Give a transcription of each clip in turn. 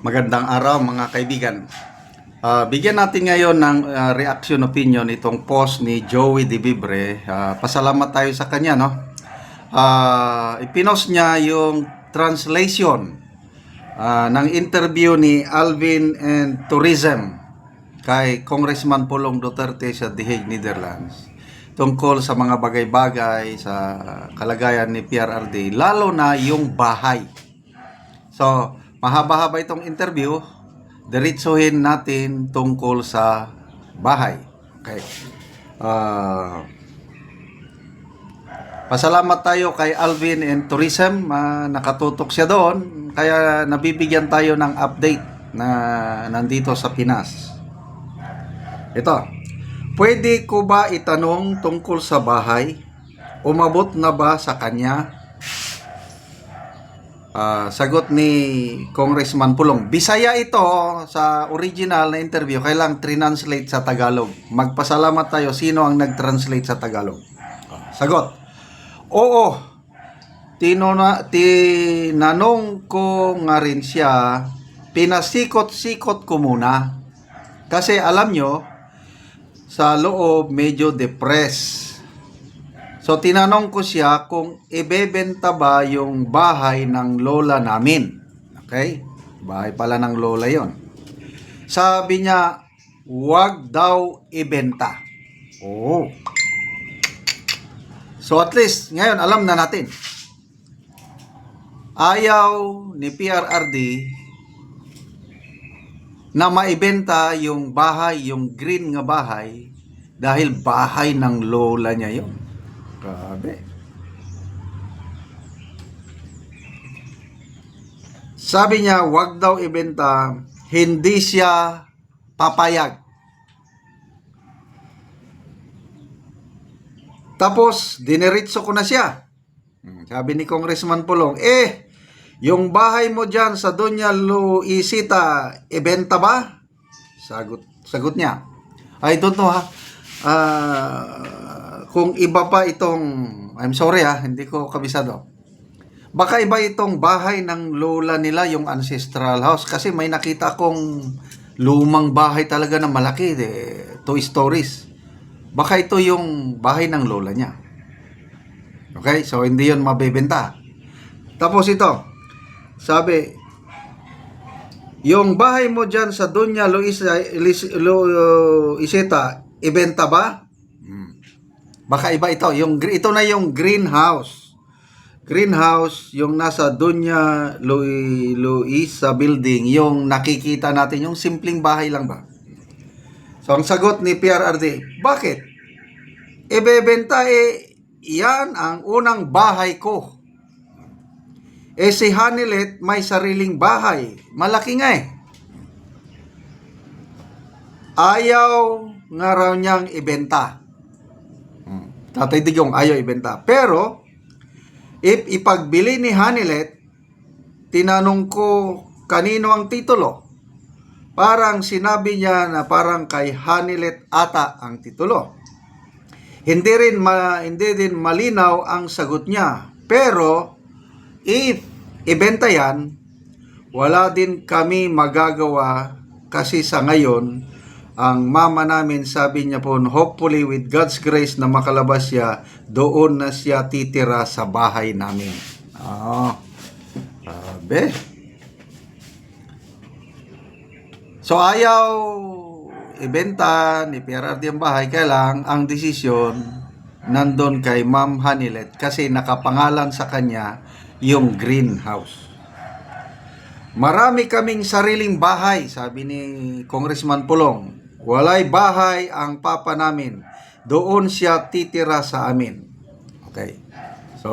Magandang araw mga kaibigan. Ah, bigyan natin ngayon ng ah, reaction opinion itong post ni Joey De. Ah, pasalamat tayo sa kanya, no? Ah, ipinost niya yung translation ah, ng interview ni Alvin and Tourism kay Congressman Pulong Duterte sa The Hague, Netherlands tungkol sa mga bagay-bagay sa kalagayan ni PRRD, lalo na yung bahay. So, mahaba-haba itong interview. Diretsuhin natin tungkol sa bahay. Okay. Ah, pasalamat tayo kay Alvin and Tourism. Ah, nakatutok siya doon. Kaya nabibigyan tayo ng update na nandito sa Pinas. Ito. Pwede ko ba itanong tungkol sa bahay? Umabot na ba sa kanya? Ah, sagot ni Congressman Pulong. Bisaya ito sa original na interview. Kailang translate sa Tagalog. Magpasalamat tayo sino ang nag-translate sa Tagalog. Sagot. Oo. Tinona, tinanong ko nga rin siya, pinasikot-sikot ko muna. Kasi alam nyo, sa loob medyo depressed. So tinanong ko siya kung ibebenta ba yung bahay ng lola namin. Okay? Bahay pala ng lola yon. Sabi niya, wag daw ibenta. Oh. So at least, ngayon alam na natin. Ayaw ni PRRD na maibenta yung bahay, yung green nga bahay dahil bahay ng lola niya yon. Grabe. Sabi niya, wag daw ibenta, hindi siya papayag. Tapos, dineritso ko na siya. Hmm, Sabi ni Congressman Pulong, eh, yung bahay mo dyan sa Doña Luisita, ibenta ba? Sagot, sagot niya. I don't know ha. Ah, kung iba pa itong, I'm sorry ha, hindi ko kabisado. Baka iba itong bahay ng lola nila, yung ancestral house. Kasi may nakita kong lumang bahay talaga na malaki, eh, two stories. Baka ito yung bahay ng lola niya. Okay, so hindi yon mabebenta. Tapos ito, sabi, yung bahay mo dyan sa Doña Luisa, Luis, Lu- Iseta, ibenta ba? Baka iba ito. Yung, ito na yung greenhouse. Greenhouse, yung nasa Doña Lu- Luisa building, yung nakikita natin, yung simpleng bahay lang ba? So, ang sagot ni PRRD, bakit? Ibebenta eh, yan ang unang bahay ko. Eh si Hanilet may sariling bahay. Malaki nga eh. Ayaw nga raw niyang ibenta. Tatay Digong ayaw ibenta. Pero, if ipagbili ni Hanilet, tinanong ko kanino ang titulo. Parang sinabi niya na parang kay Hanilet ata ang titulo. Hindi rin ma, hindi din malinaw ang sagot niya. Pero if ibenta yan, wala din kami magagawa kasi sa ngayon ang mama namin sabi niya po hopefully with God's grace na makalabas siya doon na siya titira sa bahay namin. Ah. Sabi. So ayaw ibenta ni PRRD ang bahay, kaya lang ang desisyon nandun kay Ma'am Hanilet kasi nakapangalan sa kanya yung greenhouse. Marami kaming sariling bahay, sabi ni Congressman Pulong. Walay bahay ang papa namin. Doon siya titira sa amin. Okay. So,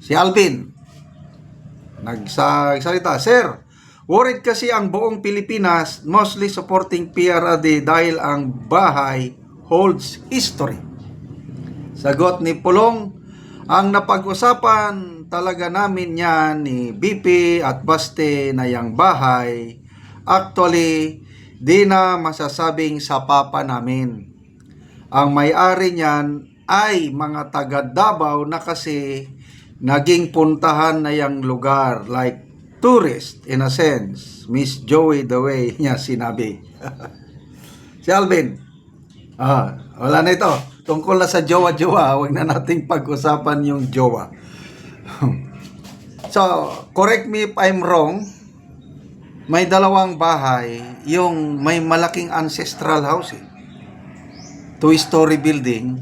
si Alvin, nagsalita, Sir, worried kasi ang buong Pilipinas mostly supporting PRRD dahil ang bahay holds history. Sagot ni Pulong, ang napag-usapan talaga namin yan ni BP at Baste na yung bahay, actually, di na masasabing sa papa namin. Ang may-ari niyan ay mga taga Davao na kasi naging puntahan na yung lugar like tourist in a sense. Miss Joey the way niya sinabi. si Alvin. Ah, wala na ito. Tungkol na sa jowa-jowa, huwag na nating pag-usapan yung jowa. so, correct me if I'm wrong. May dalawang bahay, yung may malaking ancestral house eh. Two-story building,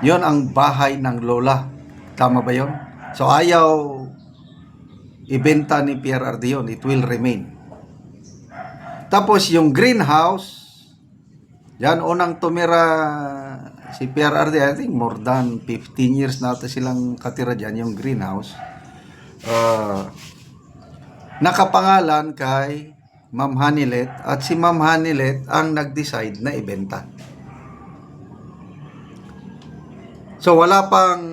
yon ang bahay ng lola. Tama ba yon? So, ayaw ibenta ni Pierre Ardion. It will remain. Tapos, yung greenhouse, yan, unang tumira si Pierre Ardion. I think more than 15 years na ata silang katira dyan, yung greenhouse. Uh, nakapangalan kay Ma'am Hanilet at si Ma'am Hanilet ang nag-decide na ibenta. So wala pang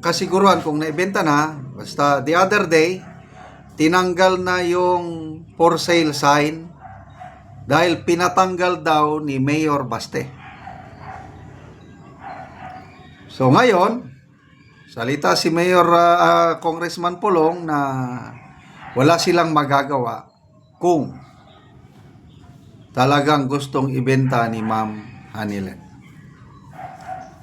kasiguruhan kung naibenta na. Basta the other day, tinanggal na yung for sale sign dahil pinatanggal daw ni Mayor Baste. So ngayon, salita si Mayor ah, ah, Congressman Pulong na wala silang magagawa kung talagang gustong ibenta ni Ma'am Hanilet.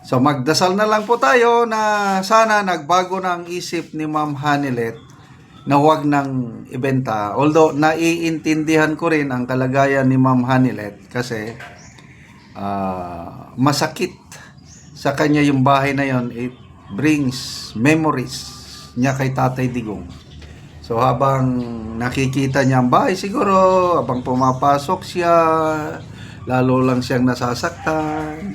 So magdasal na lang po tayo na sana nagbago na ang isip ni Ma'am Hanilet na huwag nang ibenta. Although naiintindihan ko rin ang kalagayan ni Ma'am Hanilet kasi ah, masakit sa kanya yung bahay na yon. It brings memories niya kay Tatay Digong. So habang nakikita niya ang bahay siguro, habang pumapasok siya, lalo lang siyang nasasaktan.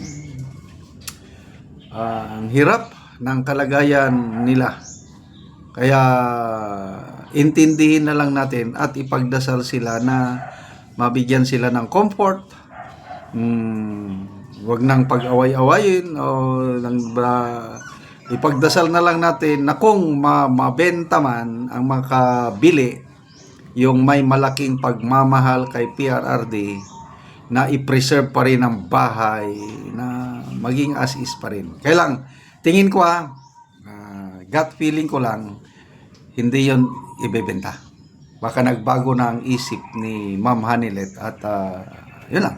Ah, ang hirap ng kalagayan nila. Kaya intindihin na lang natin at ipagdasal sila na mabigyan sila ng comfort. Mm, wag nang pag-away-awayin o nang ipagdasal na lang natin na kung ma- mabenta man ang makabili yung may malaking pagmamahal kay PRRD na i-preserve pa rin ang bahay na maging as is pa rin. Kaya lang, tingin ko ah, ah, gut feeling ko lang, hindi yon ibebenta. Baka nagbago na ang isip ni Ma'am Hanilet at ah, yun lang.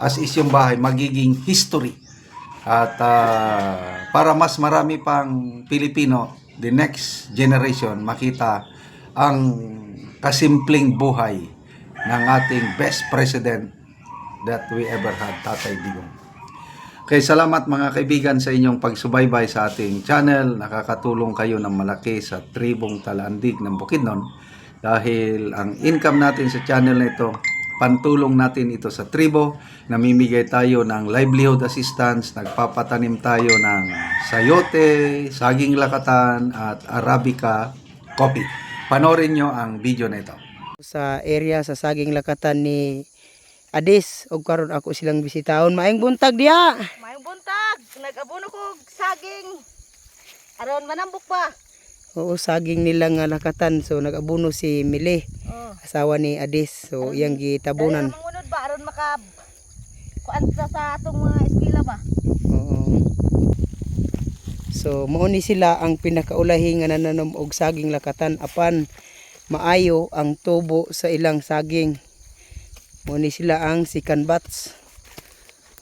As is yung bahay, magiging history. At ah, para mas marami pang Pilipino, the next generation, makita ang kasimpleng buhay ng ating best president that we ever had, Tatay Digong. Okay, salamat mga kaibigan sa inyong pagsubaybay sa ating channel. Nakakatulong kayo ng malaki sa tribong Talandig ng Bukidnon dahil ang income natin sa channel na ito, pantulong natin ito sa tribo. Namimigay tayo ng livelihood assistance, nagpapatanim tayo ng sayote, saging lakatan at arabica coffee. Panorin nyo ang video na ito. sa area sa saging lakatan ni Adis og karon ako silang bisitahon maayong buntag diha Mayong buntag, nag-abono ko saging. Aron manambok pa. oo saging nila nga lakatan so nagabuno si Mili Oh. asawa ni Adis so iyang gitabunan. Mangunod ba aron maka kuan sa sa atong mga eskwela ba? oo. So mao ni sila ang pinakaulahi nga nananom og saging lakatan apan maayo ang tubo sa ilang saging. Mao ni sila ang sikan bats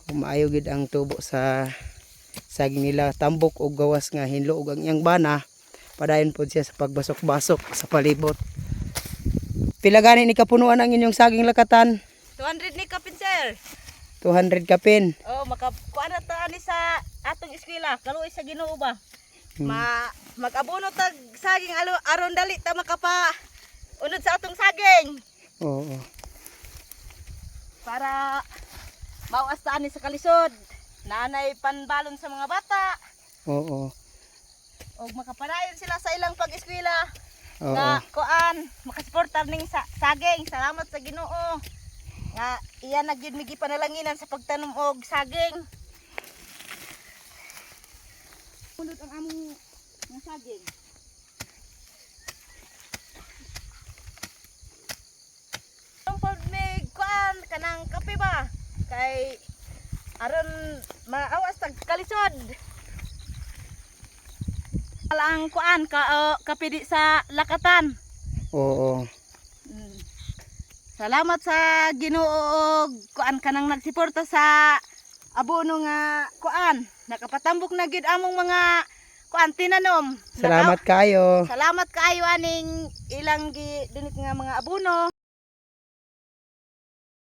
maayo gid ang tubo sa saging nila. Tambok og gawas nga hinlo og ang iyang bana. Padayon pod siya sa pagbasok-basok sa palibot pila gani ni kapunuan ang inyong saging lakatan 200 ni kapin sir. 200 kapin Oh, maka kuan na ta ani sa atong eskwela, kaluoy sa Ginoo ba? Ma mag-abono tag saging alo aron dali ta makapa unod sa atong saging oo para mawas ta ani sa kalisod. Nanay panbalon sa mga bata oo og makapadayon sila sa ilang pag-eskwela. Oo. Nga kuan makasuportar ning sa saging. Salamat sa Ginoo. Nga iya na gyud migi panalanginan sa pagtanom og saging. Munod ang among nga saging. Pag may kuan kanang kape ba? Kay aron maawas tag kalisod ang kuan ka uh, kape di sa lakatan Oo. Mm. Salamat sa Ginoo og kuan kanang nagsuporta sa abono nga kuan. Nakapatambok na gid among mga kuan tinanom. Salamat kayo. Salamat kaayo aning ilang gi dinit nga mga abono.